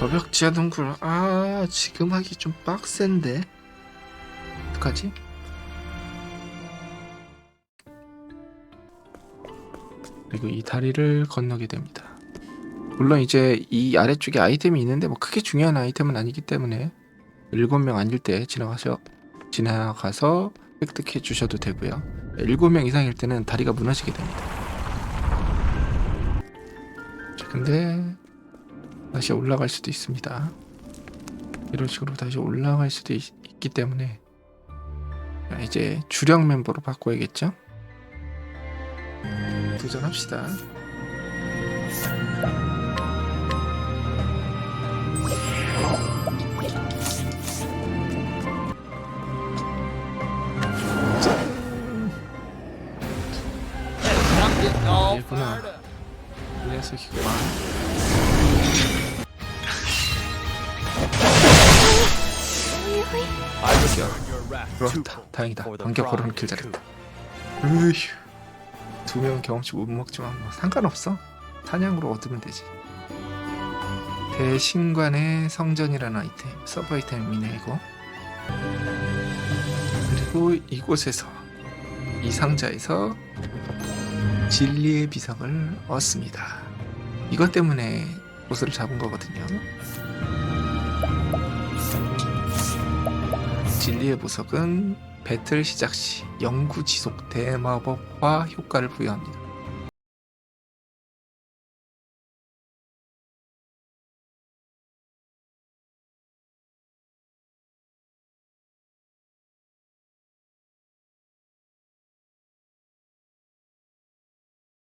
거벽지하 동굴. 아 지금 하기 좀 빡센데. 어떡하지? 그리고 이 다리를 건너게 됩니다. 물론 이제 이 아래쪽에 아이템이 있는데 뭐 크게 중요한 아이템은 아니기 때문에 7명 아닐 때 지나가셔 지나가서 획득해 주셔도 되고요. 7명 이상일 때는 다리가 무너지게 됩니다. 자 근데 다시 올라갈 수도 있습니다. 이런 식으로 다시 올라갈 수도 있, 기 때문에 자, 이제 주력 멤버로 바꿔야겠죠? 도전합시다. 얘구나. 이 녀석이구만. 그렇다. 다행이다. 반격 걸어는 길 잘했다. 으휴. 두명 경험치 못 먹지만 뭐 상관없어. 사냥으로 얻으면 되지. 대신관의 성전이라는 아이템, 서브 아이템이네 이거. 그리고 이곳에서 이 상자에서 진리의 비석을 얻습니다. 이것 때문에 보스를 잡은 거거든요. 진리의 보석은 배틀 시작 시 영구 지속 대마법화 효과를 부여합니다.